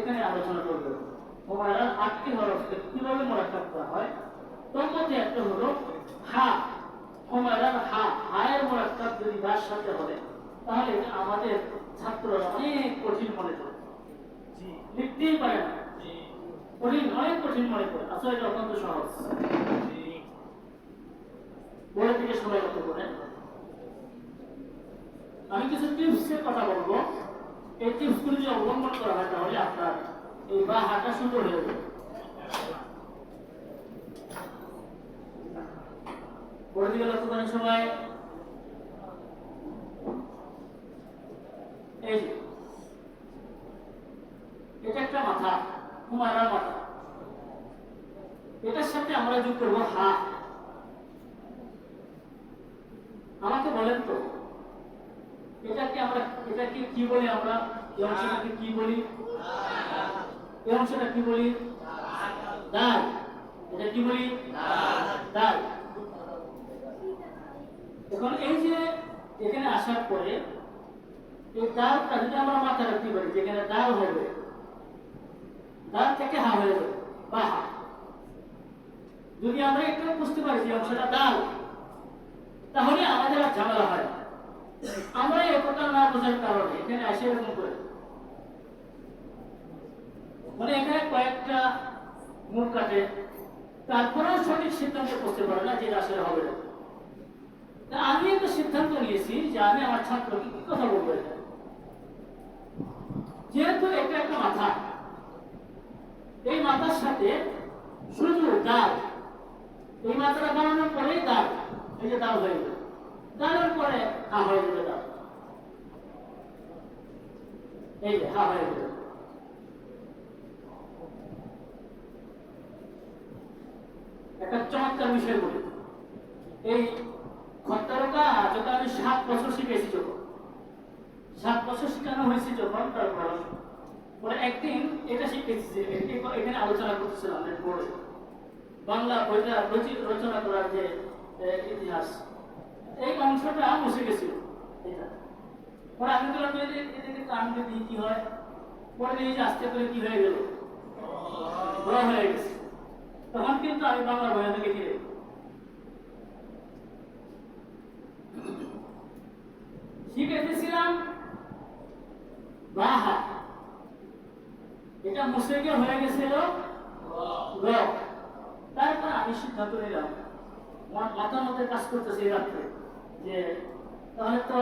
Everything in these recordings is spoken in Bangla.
এখানে আলোচনা করব। হুমায়রার আটটি হরফকে কীভাবে মোরাক্কাব করা হয়? তোর মধ্যে একটা হলো হা। হুমায়রার হা হায়ের মোরাক্কাব যদি তার সাথে হবে তাহলে আমাদের ছাত্ররা অনেক কঠিন মনে করে। লিখতেই পারে না। কঠিন অনেক কঠিন মনে করে। আসলে এটা অত্যন্ত সহজ। বইয়ের দিকে সবাই লক্ষ্য করেন আমি কিছু টিপসের কথা বলব। এই টিপসগুলি যদি অবলম্বন করা হয় তাহলে আপনার এই বা হাঁটা সুন্দর হয়ে যাবে। পরের দিকে লক্ষ্য করেন এই এটা একটা মাথা হুমায়রার মাথা। এটার সাথে আমরা যোগ করব হা। আমাকে বলেন তো এটাকে আমরা এটাকে কি বলি আমরা? এই অংশটাকে কি বলি? এই অংশটা কি বলি? দাল এটা কি বলি? দাল এখন এই যে এখানে আসার পরে, এই দালটা যদি আমরা মাথায় রাখতে পারি, যেখানে দাল হবে দাল থেকে হা হয়ে যাবে, বা হা। যদি আমরা একটু বুঝতে পারি যে অংশটা দাল তাহলে আমাদের আর ঝামেলা হয় না। আমরা এই প্রকার না বোঝার কারণে, এখানে আসে এরকম করে। মানে এখানে কয়েকটা মুখ কাটে তারপরেও সঠিক সিদ্ধান্ত করতে পারে না যে আসলে হবে না। আমি একটা সিদ্ধান্ত নিয়েছি যে আমি আমার ছাত্রকে কি কথা বলব যেহেতু এটা একটা মাথা, এই মাথার সাথে শুধু ডাল এই মাথাটা বানানোর পরেই ডাল এই যে হয়ে গেল। ডালের পরে হয়ে যাবে ডাল এই হা হয়ে গেল একটা চমৎকার বিষয় বলি। এই খত্তারকা যখন আমি সাত বছর শিখেছি যখন, সাত বছর শেখানো হয়েছে যখন, তারপর পরে একদিন এটা শিখেছি যে এখানে আলোচনা করতেছিলাম বোর্ডে বাংলা বইটা রচি- রচনা করার যে ইতিহাস, এই অংশটা মুছে গেছিল। এটা। পরে আমি যে এদের- এদেরকে দিয়ে দিই কি হয়, পরে এই যে আস্তে করে কি হয়ে গেল? বড় হয়ে গেছে। তখন কিন্তু আমি বাংলা থেকে ফিরে শিখেছিলাম বাহা। এটা গিয়ে হয়ে গেছিল তারপর আমি সিদ্ধান্ত নিলাম, আমার মাথার মধ্যে কাজ করতেছে এই রাত্রে, যে তাহলে তো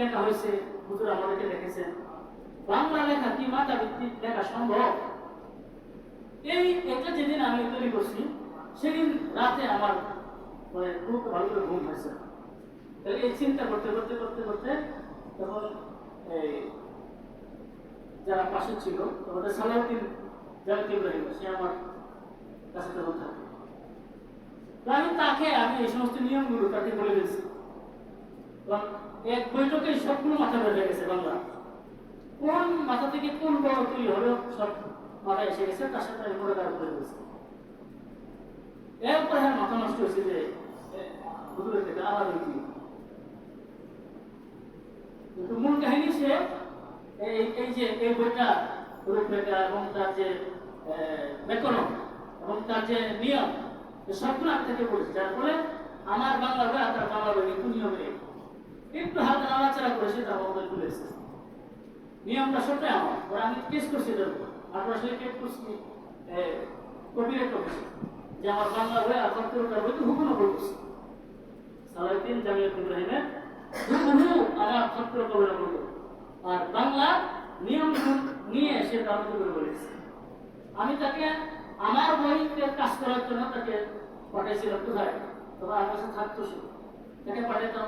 লেখা হয়েছে, হুজুর আমাদেরকে লিখেছেন বাংলা লেখা কি মাথা ভিত্তিক লেখা সম্ভব? এই এটা যেদিন আমি তৈরি করছি, সেদিন রাতে আমার মানে খুব ভালো করে ঘুম হয়েছে। তাহলে এই চিন্তা করতে করতে করতে করতে তখন এই যারা পাশে ছিল আমাদের সালাউদ্দিন জামিত ইব্রাহিম, সে আমার কাছে তখন থাকে। আমি তাকে, আমি এই সমস্ত নিয়মগুলো তাকে বলে দিয়েছি। এক বৈঠকে সবগুলো মাথা বের গেছে, বাংলা। কোন মাথা থেকে কোন বড় তৈরি হবে সব মাথায় এসে গেছে, তার সাথে করে দাঁড় করে দিয়েছি এরপরে হ্যাঁ মাথা নষ্ট হয়েছে যে হুজুরের থেকে আবার কি কিন্তু মূল কাহিনী সে, এই এই যে, এই বইটা, রূপরেখা এবং তার যে ব্যাকরণ এবং তার যে নিয়ম সবগুলো আমি থেকে পড়েছি যার ফলে আমার বাংলা বই আর তার বাংলা বই নেই। একটু হালকা নাড়াচাড়া করেছে তার মধ্যে খুলে এসেছে নিয়মটা সবটাই আমার। ওরা আমি কেস করছি এটার উপর। আপনার সাথে কেস করছি যে আমার বাংলা বই আর কম্পিউটার বই তো হুকুমও করছি। সালাউদ্দিন জামিয়াত ইব্রাহিমের হুবহু আমার ছাত্র কবিরা করব আর বাংলা নিয়ম নিয়ে সে দাবি করে বলেছে। আমি তাকে, আমার বইতে কাজ করার জন্য তাকে পাঠিয়েছিলাম কোথায়? তবে আমার কাছে থাকতো সে। তাকে পাঠাতাম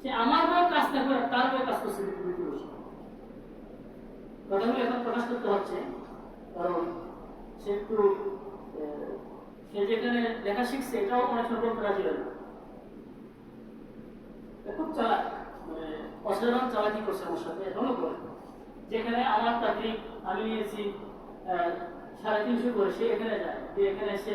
সে আমার বই কাজ থাকবে তার বই কাজ করছে কথাগুলো এখন প্রকাশ করতে হচ্ছে, কারণ সে একটু সে যেখানে লেখা শিখছে, এটাও অনেক বলতে রাজি হয় না। খুব চালাক মানে অসাধারণ চালাকি করছে আমার সাথে, এখনও করে যেখানে আমার তাকে আমি নিয়েছি সাড়ে তিনশো করে, সে এখানে যায় এখানে সে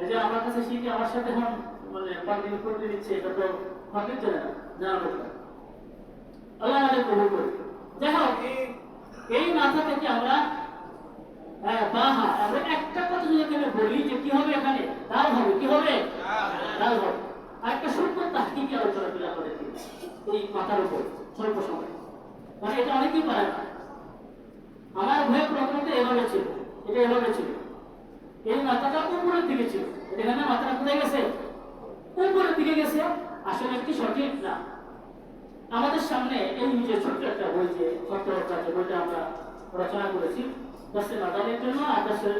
আমার হ্যাঁ, একটা কথা যদি এখানে বলি যে কি হবে এখানে হবে কি হবে? ডাল হবে। আর একটা আলোচনা করি এই মাথার উপর স্বল্প সময়। মানে এটা অনেকেই পারে না। আমার ভয় প্রথমত এভাবে ছিল এটা এভাবে ছিল। এই মাথাটা উপরের দিকে ছিল? এখানে মাথাটা কোথায় গেছে? উপরের দিকে গেছে? আসলে একটি সঠিক? না। আমাদের সামনে এই যে ছোট্ট একটা বই যে সত্যরক্ষা যে বইটা আমরা রচনা করেছি দশে মাদানের জন্য আর দশে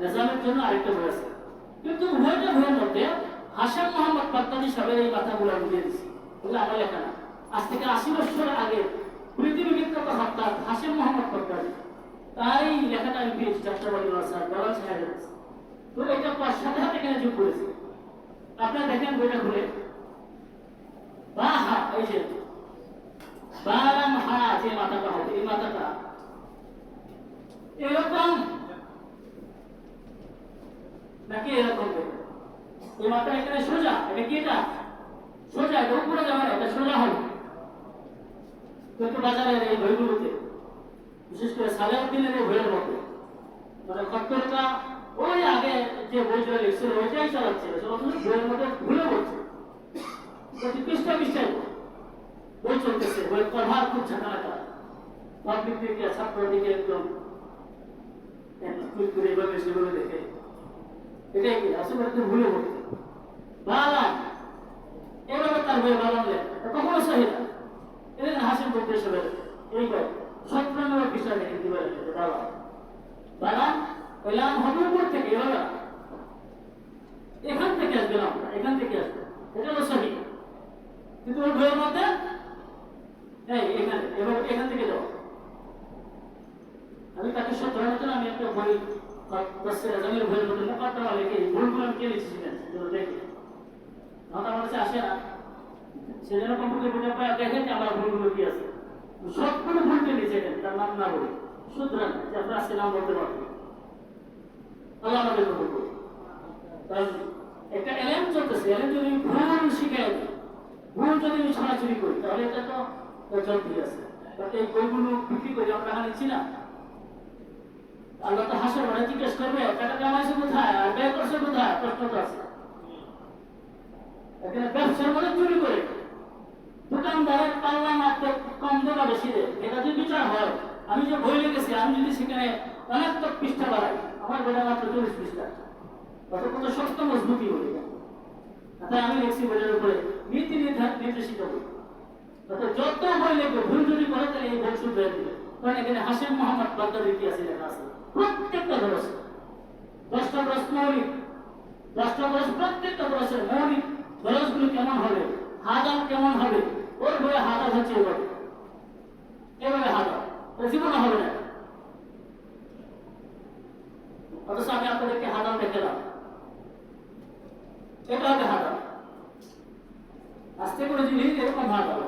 নিজামের জন্য আরেকটা বই আছে। কিন্তু উভয়টা বইয়ের মধ্যে হাসান মোহাম্মদ বাগদাদি সাহেবের এই কথাগুলো আমি দিয়ে দিচ্ছি এগুলো আমার লেখা না। আজ থেকে আশি বছর আগে পৃথিবী বিখ্যাত হত্যা হাসিম মোহাম্মদ বাগদাদি তার এই লেখাটা আমি পেয়েছি যাত্রাবাড়ি স্যার তো এটা সাথে হাতে এখানে যোগ করেছি? আপনারা দেখেন বইটা খুলে। বাহা এই যে, বারাম হা, যে মাথাটা হবে, এই মাথাটা। এরকম। নাকি এরকম এই মাথা এখানে সোজা, এটা কি এটা? সোজা, এটা উপরে যাবে এটা সোজা হবে। কিন্তু বাজারের এই বইগুলোতে বিশেষ করে সালাউদ্দিনের এই বইয়ের মধ্যে মানে খত্তরটা ওই আগে যে বইটা লিখছিল, ওইটাই চালাচ্ছে বইয়ের মধ্যে ভুলে বলছে পৃষ্ঠা পৃষ্ঠায় বই। চলতেছে বই পড়ার খুব ঝাঁকানাকা পাবলিক দিকে ছাত্র দিকে একদম করে এভাবে দেখে। এটাই কি? আসলে একটু ভুলে পড়ছে। বালাম এভাবে তার বই বালামলে কখনো সহি না। এদের হাসিম করতে হিসেবে এই কয় ওইলাম হবে উপর থেকে? এখান থেকে আসবে এখান থেকে আসবে। এটা হলো সহি কিন্তু ওই বইয়ের মধ্যে? এই, এখানে এখান থেকে যাও। আমি তাকে ধরানোর জন্য আমি একটা বই আজমের বইয়ের মধ্যে মোকাদ্দমা লিখে ভুলগুলো আমি কে লিখেছি দেখে। আমার কাছে আসে না। সেজন্য কম্পিউটার বইটা পায়, দেখে আমার ভুলগুলো কি আছে। ভুলকে নিয়েছে এখানে তার নাম না বলি। সুতরাং আজকে নাম বলতে পারবেন আল্লাহ আমাদের কবুল করুন কারণ একটা এলেম চলতেছে এলেম যদি আমি দিই ভুল যদি আমি ছড়াছড়ি করি, তাহলে এটা তো চলতে আছে। বাট এই বইগুলো বিক্রি করে আমরা নিচ্ছি না। আল্লাহ তো হাসর মানে জিজ্ঞেস করবে টাকা কামাইছে কোথায়? আর ব্যয় করছে কোথায়? প্রশ্ন তো আছে। এখানে ব্যবসার মধ্যে চুরি করে। দোকানদারের পাল্লা বেশি দেয়। এটা যদি বিচার হয়, আমি যে বই লিখেছি আমি যদি সেখানে অনেক তো পৃষ্ঠা বাড়াই আমার চল্লিশ পৃষ্ঠা। কত কত শক্ত মজবুতি বলি তাই আমি লিখছি উপরে। নীতি নির্দেশিত বই অর্থাৎ যত বই লিখবে ভুল যদি করে, তাহলে এই বই শুধু দিবে। কারণ এখানে মোহাম্মদ ইতিহাসে লেখা আছে। প্রত্যেকটা দশটা দরস মৌলিক। দশটা দরস প্রত্যেকটা দরসের মৌলিক। দরসগুলো কেমন হবে? হাজার কেমন হবে? ওর বইয়ে হাজার হচ্ছে এভাবে। এভাবে হাজার জীবনে হবে না। অথচ আমি আপনাদেরকে হাজার দেখালাম এটা হবে হাজার আস্তে করে জিনিস এরকম হাজার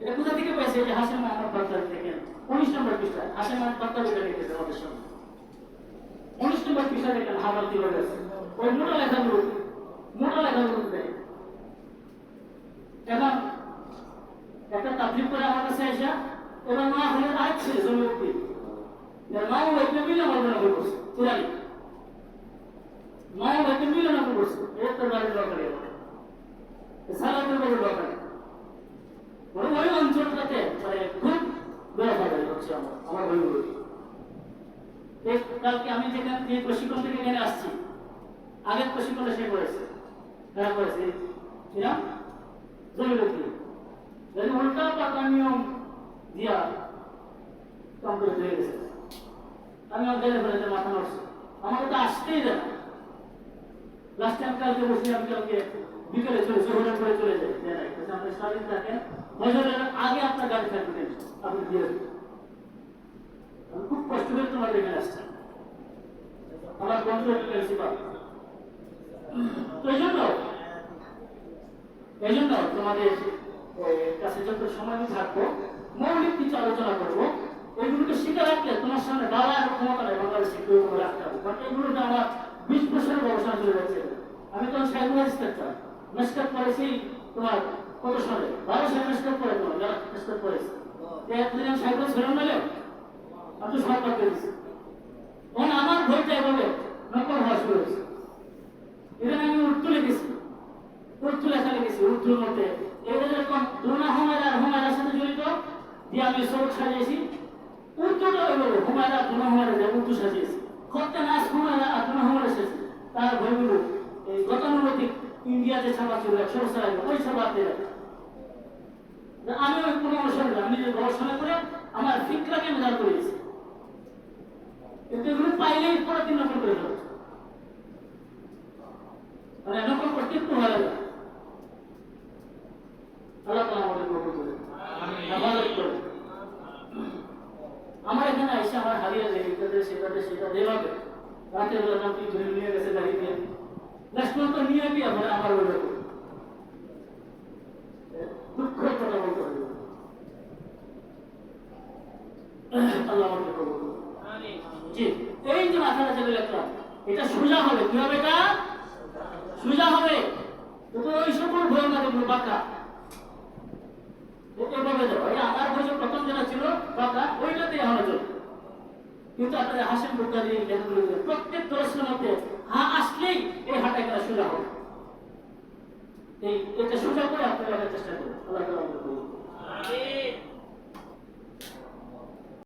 এটা কোথা থেকে পাইছে? যে হাসিম মোহাম্মদ বাগদাদি থেকে উনিশ নম্বর পৃষ্ঠা। হাসিম মোহাম্মদ বাগদাদি লিখেছে আমাদের সামনে উনিশ নম্বর পৃষ্ঠা, দেখেন হাজার কীভাবে আছে? ওই মোটা লেখাগুলো মোটা লেখাগুলো দেখেন এখন একটা তাবলিগ করে আমার কাছে এসে এবার মা হলে ছেলে জমির মাও ভাইকে মিলে মারবে না করছে পুরানি মাও ভাইকে মিলে না করছে তো বাড়ির দরকার। বাড়ির ওই অঞ্চলটাতে মানে খুব হচ্ছে আমার আমার কালকে আমি যেখানে যে প্রশিক্ষণ থেকে এখানে আসছি, আগের প্রশিক্ষণটা সে করেছে হ্যাঁ করেছে। যদি উল্টা পাল্টা নিয়ম দিয়া কমপ্লিট হয়ে গেছে আমি আমার গেলে ফেলে মাথা নড়ছে আমাকে তো আসতেই দেয় লাস্ট টাইম কালকে বসে আমি কালকে বিকেলে চলে জোহরের পরে চলে কিন্তু আপনি স্বাধীন থাকেন বছরের আগে আপনার গাড়ি থাকবে? আপনি দিয়ে খুব কষ্ট করে তোমার এখানে আসছেন আমার বন্ধু প্রিন্সিপাল এই জন্য এই জন্য তোমাদের কাছে যত সময় আমি থাকব, মৌলিক কিছু আলোচনা করব, এগুলোকে শিখে রাখলে তোমার সামনে বাবার ক্ষমতা নেই বাংলাদেশে কেউ করে রাখতে হবে। কারণ এগুলোতে আমার বিশ বছরের গবেষণা চলে যাচ্ছে আমি তখন সাইকেল ইন্সপেক্টর মেস্টার করেছি তোমার কত সালে? বারো সালে মেস্টার করে তোমার, যারা মেস্টার করেছি। একদিন আমি সাইকেল ছেড়ে মেলে আমি তো সরকার পেয়েছি তখন আমার ভয়টা এভাবে নকল হওয়া শুরু হয়েছে। এখানে আমি উর্দু লিখেছি। উর্দু লেখা লিখেছি, উর্দুর মধ্যে এটা যেরকম দুনা হুমায়রা আর হুমায়রার সাথে জড়িত? দিয়ে আমি সড়ক সাজিয়েছি। উর্দুটা ওইভাবে হুমায়রা দুনা হুমায়রা দিয়ে উর্দু সাজিয়েছি। খত্যা নাচ হুমায়রা আর দুনা হুমায়রা এসেছে। তার বইগুলো এই গতানুগতিক ইন্ডিয়াতে ছাপা ছিল একশো বছর আগে ওই ছাপা আপনি রাখেন। আমি ওই কোনো অনুসরণ আমি নিজে গবেষণা করে আমার ফিকরাকে আমি দাঁড় করিয়েছি কিন্তু এগুলো পাইলেই পরে দিন নকল করে ফেলছে মানে নকল করতে একটু ভালো লাগে আমার এখানে এসে আমার হারিয়ে যায় সেটাতে সেটা যেভাবে রাতের বেলা তুই ধরে নিয়ে গেছে গাড়ি দিয়ে। লাস্ট তো নিয়ে গিয়ে পরে আমার ওই রকম। দুঃখের কথা বলতে হবে। এটা সোজা হবে। কি হবে এটা? সোজা হবে। ওই সকল ভয় দেখল বাঁকা। ও এভাবে যাও এই আমার বছর প্রথম যেটা ছিল, বাঁকা ওইটাতে আমরা চলবে কিন্তু আপনাদের হাসিম বুকারি প্রত্যেক দর্শনের মধ্যে হা আসলেই এই হাঁটা করা সোজা হবে। এই, এটা আপনারা চেষ্টা করুন। আল্লাহ